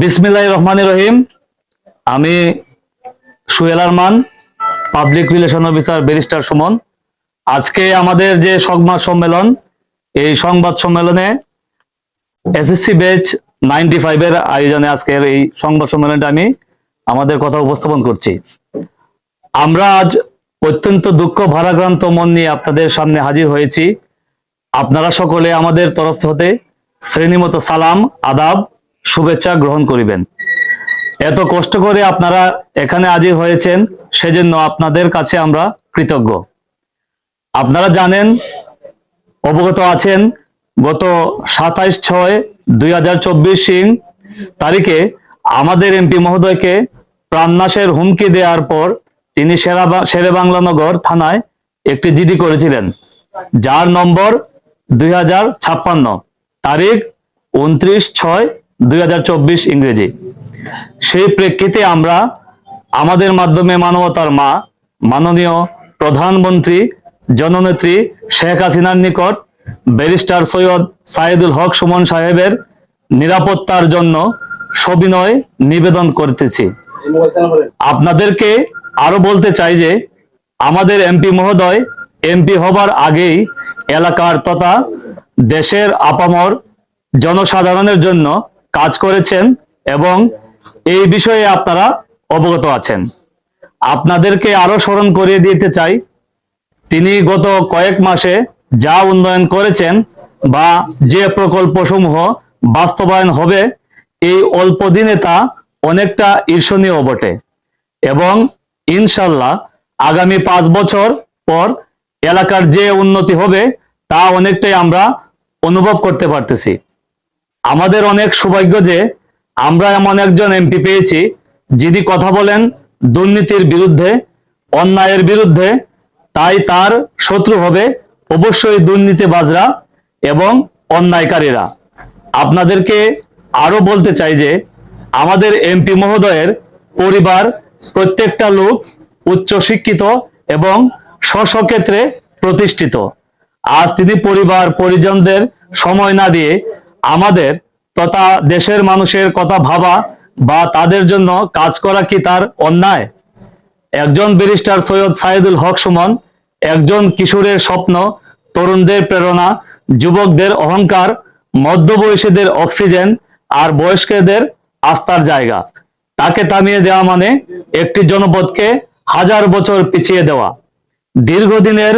বিসমিল্লাহ রহমান রহিম। আমি Suhel Arman, public relation officer barrister Suman. আজকে আমাদের যে সংবাদ সম্মেলন, এই সংবাদ সম্মেলনে এসএসসি বেচ নাইনটি ফাইভের আয়োজনে আজকের এই সংবাদ সম্মেলনটা আমি আমাদের কথা উপস্থাপন করছি। আমরা আজ অত্যন্ত দুঃখ ভারাক্রান্ত মন নিয়ে আপনাদের সামনে হাজির হয়েছি। আপনারা সকলে আমাদের তরফ হতে শ্রেণীমতো সালাম, আদাব শুভেচ্ছা গ্রহণ করিবেন। এত কষ্ট করে আপনারা এখানে হাজির হয়েছেন, সেজন্য আপনাদের কাছে আমরা কৃতজ্ঞ। আপনারা জানেন, অবগত আছেন, গত সাতাইশ ছয় দুই হাজার চব্বিশ সিং তারিখে আমাদের এমপি মহোদয়কে প্রাণনাশের হুমকি দেওয়ার পর তিনি সেরা শেরে বাংলানগর থানায় একটি জিডি করেছিলেন, যার নম্বর দুই হাজার ছাপ্পান্ন, তারিখ উনত্রিশ ছয় দুই হাজার চব্বিশ ইংরেজি। সেই প্রেক্ষিতে আমরা আমাদের মাধ্যমে মানবতার মা, মাননীয় প্রধানমন্ত্রী, জননেত্রী শেখ হাসিনার নিকট ব্যারিস্টার সৈয়দ সাইদুল হক সুমন সাহেবের নিরাপত্তার জন্য সবিনয় নিবেদন করতেছি। আপনাদেরকে আরও বলতে চাই যে, আমাদের এমপি মহোদয় এমপি হবার আগেই এলাকার তথা দেশের আপামর জনসাধারণের জন্য কাজ করেছেন এবং এই বিষয়ে আপনারা অবগত আছেন। আপনাদেরকে আরও স্মরণ করিয়ে দিতে চাই, তিনি গত কয়েক মাসে যা উন্নয়ন করেছেন বা যে প্রকল্পসমূহ বাস্তবায়ন হবে, এই অল্প দিনে তা অনেকটা ঈর্ষণীয় বটে এবং ইনশাল্লাহ আগামী পাঁচ বছর পর এলাকার যে উন্নতি হবে, তা অনেকটাই আমরা অনুভব করতে পারতেছি। আমাদের অনেক সৌভাগ্য যে আমরা এমন একজন এমপি পেয়েছি, যিনি কথা বলেন দুর্নীতির বিরুদ্ধে, অন্যায়ের বিরুদ্ধে, তাই তার শত্রু হবে অবশ্যই দুর্নীতিবাজরা এবং অন্যায়কারীরা। আপনাদেরকে আরও বলতে চাই যে আমাদের এমপি মহোদয়ের পরিবার প্রত্যেকটা লোক উচ্চ শিক্ষিত এবং স্বস্বক্ষেত্রে প্রতিষ্ঠিত। আজ তিনি পরিবার পরিজনদের সময় না দিয়ে আমাদের তথা দেশের মানুষের কথা ভাবা বা তাদের জন্য কাজ করা কি তার অন্যায়? একজন ব্যারিস্টার সৈয়দ সাইদুল হক সুমন, একজন কিশোরের স্বপ্ন, তরুণদের প্রেরণা, যুবকদের অহংকার, মধ্যবয়সীদের অক্সিজেন আর বয়স্কদের আস্থার জায়গা। তাকে থামিয়ে দেওয়া মানে একটি জনপদকে হাজার বছর পিছিয়ে দেওয়া। দীর্ঘদিনের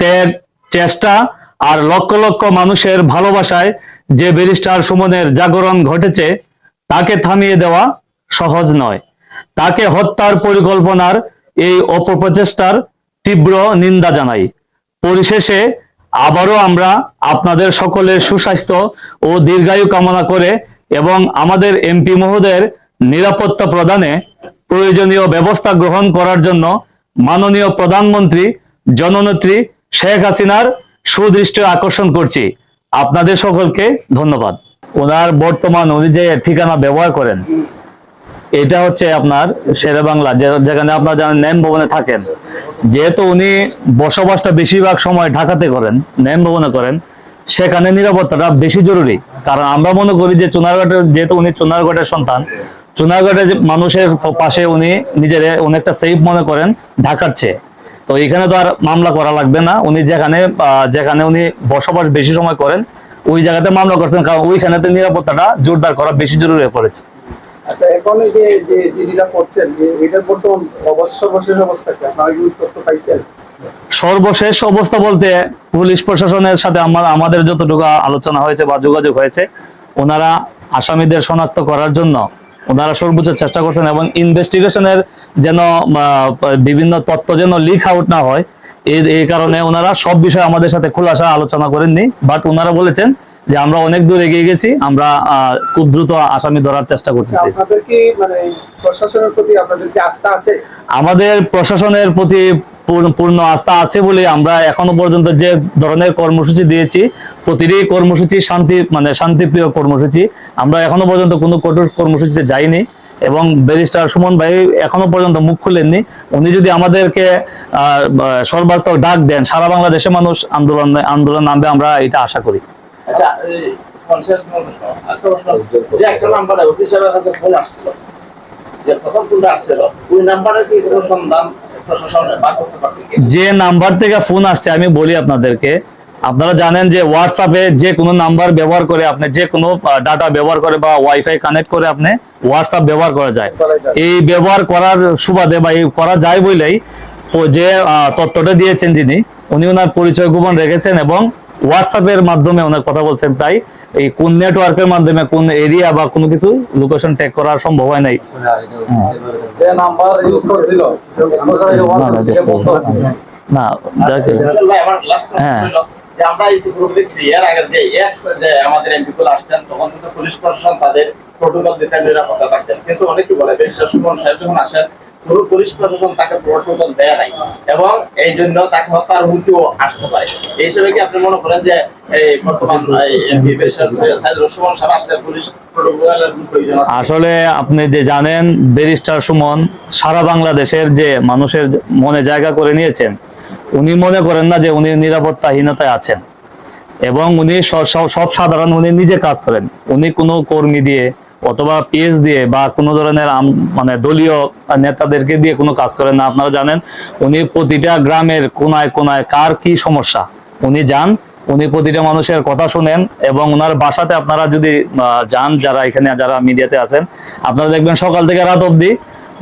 ত্যাগ, চেষ্টা আর লক্ষ লক্ষ মানুষের ভালোবাসায় যে ব্যারিস্টার সুমনের জাগরণ ঘটেছে, তাকে থামিয়ে দেওয়া সহজ নয়। তাকে হত্যার পরিকল্পনার এই অপপ্রচেষ্টার তীব্র নিন্দা জানাই। পরিশেষে আবারও আমরা আপনাদের সকলের সুস্বাস্থ্য ও দীর্ঘায়ু কামনা করে এবং আমাদের এমপি মহোদয়ের নিরাপত্তা প্রদানে প্রয়োজনীয় ব্যবস্থা গ্রহণ করার জন্য মাননীয় প্রধানমন্ত্রী, জননেত্রী শেখ হাসিনার সুদৃষ্টি আকর্ষণ করছি। আপনাদের সকলকে ধন্যবাদ। ওনার বর্তমান উনি যে ঠিকানা ব্যবহার করেন। এটা হচ্ছে আপনার শেরে বাংলা যেখানে আপনার জানেন ন্যাম ভবনে থাকেন। যেহেতু উনি বসবাসটা বেশিরভাগ সময় ঢাকাতে করেন ন্যাম ভবনে করেন, সেখানে নিরাপত্তাটা বেশি জরুরি। কারণ আমরা মনে করি যে চুনারগড়ের যেহেতু উনি চুনারগড়ের সন্তান চুনারগড়ের মানুষের পাশে উনি নিজের অনেকটা সেফ মনে করেন ঢাকার চেয়ে। তো এখানে তো আর মামলা করা লাগবে না। উনি যেখানে যেখানে উনি বসবাস বেশি সময় করেন ওই জায়গাতে মামলা করছেন কারণ ওইখানেতে নিরাপত্তাটা জোরদার করা বেশি জরুরি হয়ে পড়েছে। আচ্ছা এখন এই যে যে করছেন এটার বর্তমান অবশ্য সর্বশেষ অবস্থা কি? আপনারা কি তথ্য পাইছেন। সর্বশেষ অবস্থা বলতে পুলিশ প্রশাসনের সাথে আমার আমাদের যতটুকু আলোচনা হয়েছে বা যোগাযোগ হয়েছে ওনারা আসামিদের শনাক্ত করার জন্য ওনারা সর্বোচ্চ চেষ্টা করছেন এবং ইনভেস্টিগেশনের যেন বিভিন্ন তথ্য যেন লিক আউট না হয় এই কারণে ওনারা সব বিষয়ে আমাদের সাথে খোলাসা আলোচনা করেননি। বাট ওনারা বলেছেন যে আমরা অনেক দূর এগিয়ে গেছি আমরা খুব দ্রুত আসামি ধরার চেষ্টা করতেছি। মানে আমাদের প্রশাসনের প্রতি পূর্ণ- আস্থা আছে বলে আমরা এখনও পর্যন্ত যে ধরনের কর্মসূচি দিয়েছি, প্রতিটি কর্মসূচি শান্তি মানে শান্তিপ্রিয় কর্মসূচি, আমরা এখনও পর্যন্ত কোনো কঠোর কর্মসূচিতে যাইনি এবং ব্যারিস্টার সুমন ভাই এখনও পর্যন্ত মুখ খুলেননি। উনি যদি আমাদেরকে সর্বাত্মক ডাক দেন, সারা বাংলাদেশের মানুষ আন্দোলন আন্দোলন নামবে, আমরা এটা আশা করি। আচ্ছা যে প্রথম ফোনটা আসছিল ওই নাম্বারে কি কোনো সন্ধান যে থেকে ফোন আসছে আমি বলি আপনাদেরকে আপনারা জানেন যে হোয়াটসঅ্যাপে যে কোনো নাম্বার ব্যবহার করে আপনি যে কোনো ডাটা ব্যবহার করে বা ওয়াইফাই কানেক্ট করে আপনি হোয়াটসঅ্যাপ ব্যবহার করা যায়। এই ব্যবহার করার সুবাদে বা এই করা যায় বলেই যে তথ্যটা দিয়েছেন যিনি উনি ওনার পরিচয় গোপন রেখেছেন এবং হোয়াটসঅ্যাপের মাধ্যমে ওনার কথা বলছেন তাই এই কোন নেটওয়ার্কের মাধ্যমে কোন এরিয়া বা কোনো কিছু লোকেশন ট্যাগ করার সম্ভব হয় নাই? যে নাম্বার ইউজ করছিল না, হ্যাঁ। আমরা ইতিপূর্বে দেখছি এর আগের যে এক্স যে আমাদের এমপি গুলো আসতেন তখন কিন্তু পুলিশ প্রশাসন তাদের প্রোটোকল দিতে নিরাপত্তা থাকতেন কিন্তু অনেকে বলে বেশিরভাগ সুমন সাহেব যখন আসেন পুরো পুলিশ প্রশাসন তাকে দেয় নাই, এবং এই জন্য তাকে হত্যার হুমকিও আসতে পারে। এই হিসেবে কি আপনি মনে করেন যে এই বর্তমান পুলিশ আসলে আপনি যে জানেন, ব্যারিস্টার সুমন সারা বাংলাদেশের যে মানুষের মনে জায়গা করে নিয়েছেন, উনি মনে করেন না যে উনি নিরাপত্তাহীনতায় আছেন। এবং উনি সব সাধারণ উনি নিজে কাজ করেন। উনি কোনো কর্মী দিয়ে অথবা পিএস দিয়ে বা কোনো ধরনের মানে দলীয় নেতাদেরকে দিয়ে কোনো কাজ করেন না। আপনারা জানেন, উনি প্রতিটা গ্রামের কোনায় কোনায় কার কি সমস্যা। উনি যান, উনি প্রতিটা মানুষের কথা শুনেন এবং ওনার বাসাতে আপনারা যদি যান, যারা এখানে, যারা মিডিয়াতে আছেন, আপনারা দেখবেন সকাল থেকে রাত অবধি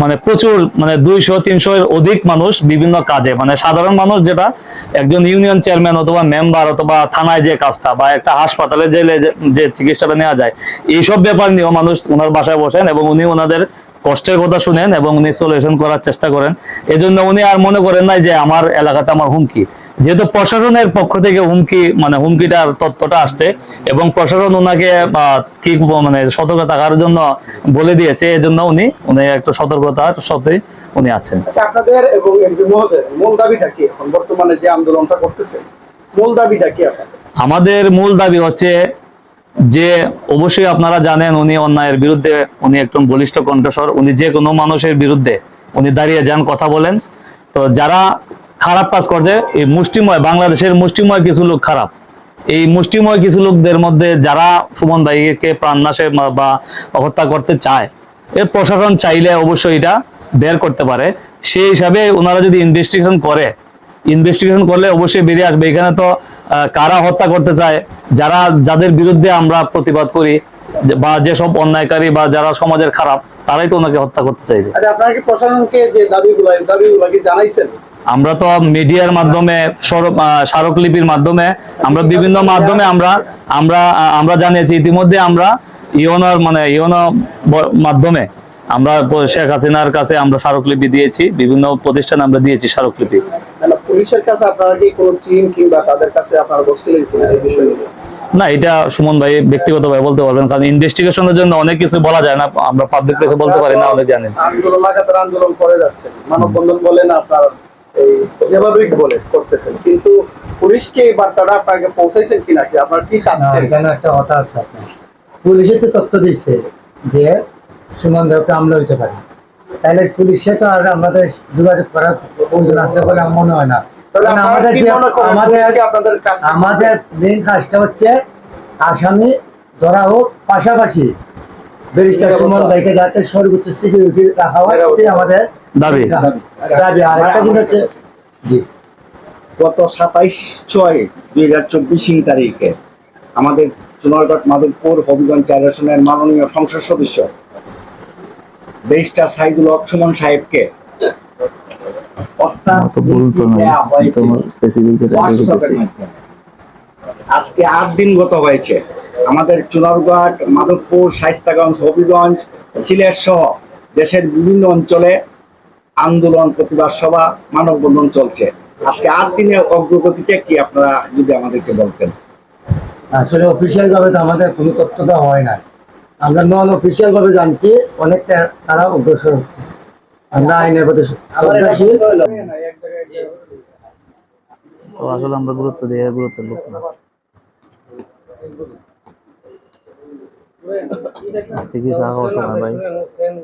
মানে প্রচুর মানে দুইশো তিনশো এর অধিক মানুষ বিভিন্ন কাজে। মানে সাধারণ মানুষ যেটা, একজন ইউনিয়ন চেয়ারম্যান অথবা মেম্বার অথবা থানায় যে কাজটা বা একটা হাসপাতালে জেলে যে- চিকিৎসাটা নেওয়া যায়, এইসব ব্যাপার নিয়েও মানুষ ওনার বাসায় বসেন এবং উনি ওনাদের কষ্টের কথা শুনেন এবং উনি সলিউশন করার চেষ্টা করেন। এজন্য উনি আর মনে করেন নাই যে আমার এলাকাটা আমার হুমকি। যেহেতু প্রশাসনের পক্ষ থেকে হুমকি মানে হুমকিটার তথ্যটা আসছে এবং প্রশাসন ওনাকে কি মানে সতর্ক থাকার জন্য বলে দিয়েছে এজন্য উনি উনি একটু সতর্কতার সাথে উনি আছেন। আচ্ছা আপনাদের এবং মূল দাবিটা কি এখন বর্তমানে যে আন্দোলনটা করতেছে? মূল দাবিটা কি আপনাদের? আমাদের মূল দাবি হচ্ছে যে অবশ্যই আপনারা জানেন উনি অন্যায়ের বিরুদ্ধে উনি একজন বলিষ্ঠ কণ্ঠস্বর উনি যে কোনো মানুষের বিরুদ্ধে উনি দাঁড়িয়ে যান কথা বলেন। তো যারা খারাপ কাজ করছে। এই মুষ্টিময়, বাংলাদেশের মুষ্টিময় কিছু লোক খারাপ। এই মুষ্টিময় কিছু লোকদের মধ্যে যারা সুমন ভাইকে প্রাণনাশে বা- হত্যা করতে চায়, এর প্রশাসন চাইলে অবশ্যই এটা বের করতে পারে। সেই হিসাবে ওনারা যদি ইনভেস্টিগেশন করে ইনভেস্টিগেশন করলে অবশ্যই বেরিয়ে আসবে। এখানে তো কারা হত্যা করতে চায়, যারা, যাদের বিরুদ্ধে আমরা প্রতিবাদ করি, বা যেসব অন্যায়কারী বা যারা সমাজের খারাপ, তারাই তো ওনাকে হত্যা করতে চাইবে। আচ্ছা আপনারা কি প্রশাসনকে যে দাবিগুলো দাবিগুলো কি জানাইছেন? আমরা তো মিডিয়ার মাধ্যমে স্মারকলিপির মাধ্যমে আমরা বিভিন্ন মাধ্যমে আমরা আমরা আমরা জানিয়েছি। ইতিমধ্যে আমরা ইওনার মানে ইওনো মাধ্যমে আমরা শেখ হাসিনার কাছে আমরা স্মারকলিপি দিয়েছি। বিভিন্ন প্রতিষ্ঠানে আমরা দিয়েছি স্মারকলিপি। পুলিশের কাছে আপনারা কি কোনো টিম কিংবা তাদের কাছে আপনারা বসছিলেন কিনা এই বিষয় না এটা সুমন ভাই ব্যক্তিগতভাবে বলতে পারবেন কারণ ইনভেস্টিগেশনের জন্য অনেক কিছু বলা যায় না আমরা পাবলিক প্লেসে বলতে পারি না অনেক জানেন। আন্দোলন লাগাতার আন্দোলন করে যাচ্ছেন। মানববন্ধন বলেন আপনার এই যেভাবেই বলে করতেছেন। কিন্তু পুলিশকে এই বার্তাটা আপনাকে পৌঁছাইছেন কিনা কি? আপনার কি চাচ্ছেন? এখানে একটা কথা আছে আপনার। পুলিশে তো তথ্য দিচ্ছে যে সুমন দেবকে আমলা হইতে পারে। তাহলে পুলিশে তো আর আমাদের যোগাযোগ করার প্রয়োজন আছে বলে আমার মনে হয় না। আমাদের আমাদের মেন কাজটা হচ্ছে আসামি ধরা হোক পাশাপাশি ব্যারিস্টার সুমন ভাইকে যাতে সর্বোচ্চ সিকিউরিটি রাখা হয় আমাদের দাবি? দাবি। আর একটা জিনিস হচ্ছে জি। গত সাতাইশ ছয় দুই হাজার চব্বিশ তারিখে আমাদের চুনারগড় মাদুরপুর হবিগঞ্জ চার আসনের মাননীয় সংসদ সদস্য ব্যারিস্টার সাইদুল হক সুমন সাহেবকে। আজকে আট দিন গত হয়েছে। আমাদের চুনারঘাট মাধবপুর শাইস্তাগঞ্জ হবিগঞ্জ সিলেট সহ দেশের বিভিন্ন অঞ্চলে আন্দোলন প্রতিবাদ সভা মানববন্ধন চলছে। আজকে আট দিনের অগ্রগতিটা কি আপনারা যদি আমাদেরকে বলতেন? আসলে অফিসিয়াল ভাবে তো আমাদের কোনো তথ্য দেওয়া হয় না আমরা নন অফিসিয়াল ভাবে জানছি অনেকটা তারা অগ্রসর হচ্ছে। আমরা আইনের প্রতি তো আসলে আমরা গুরুত্ব দিয়ে গুরুত্বের লোক না। আজকে কি চা খাওয়ার সময় ভাই?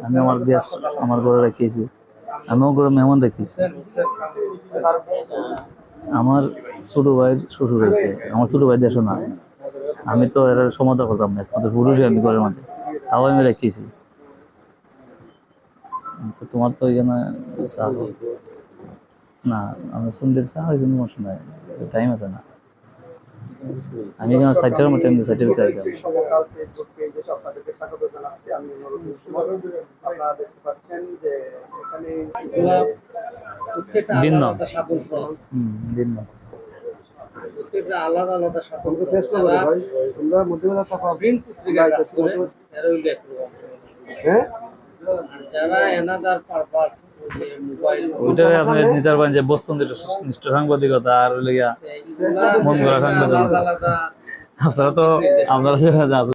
আমি আমার গেস্ট আমার ঘরে রেখেছি। আমিও ঘরে মেহমান রেখেছি আমার ছোট ভাইয়ের শ্বশুর হয়েছে আমার ছোট ভাই দেশও না। আমি তো এর সমাধান করতাম না, একমাত্র পুরুষই আমি ঘরের মাঝে। তাও আমি রেখেছি তো তোমার তো এখানে না, আমি শুনতে চা ওই জন্য নাই টাইম আছে না। আমি এখানে সাইডটার মধ্যে এমনি সাইডের ভিতরে সমকাল ফেসবুক পেজে আপনাদেরকে স্বাগত জানাচ্ছি। আমি নুরুদ্দিন সুমন আপনারা দেখতে পাচ্ছেন যে এখানে প্রত্যেকটা আলাদা সাধন প্রসেস ভিন্ন। প্রত্যেকটা আলাদা আলাদা সাধন প্রসেস তোমরা মধ্যবেলা থাকা। প্রিন্ট পত্রিকায় কাজ করে। এরা হইল হ্যাঁ? যারা এনাদার পারপাস ওইটারে আপনি নিতে পারবেন যে বস্তুনিষ্ঠ সাংবাদিকতা আর হইলে গিয়া মন গড়া সাংবাদিকতা। আপনারা তো আপনারা যারা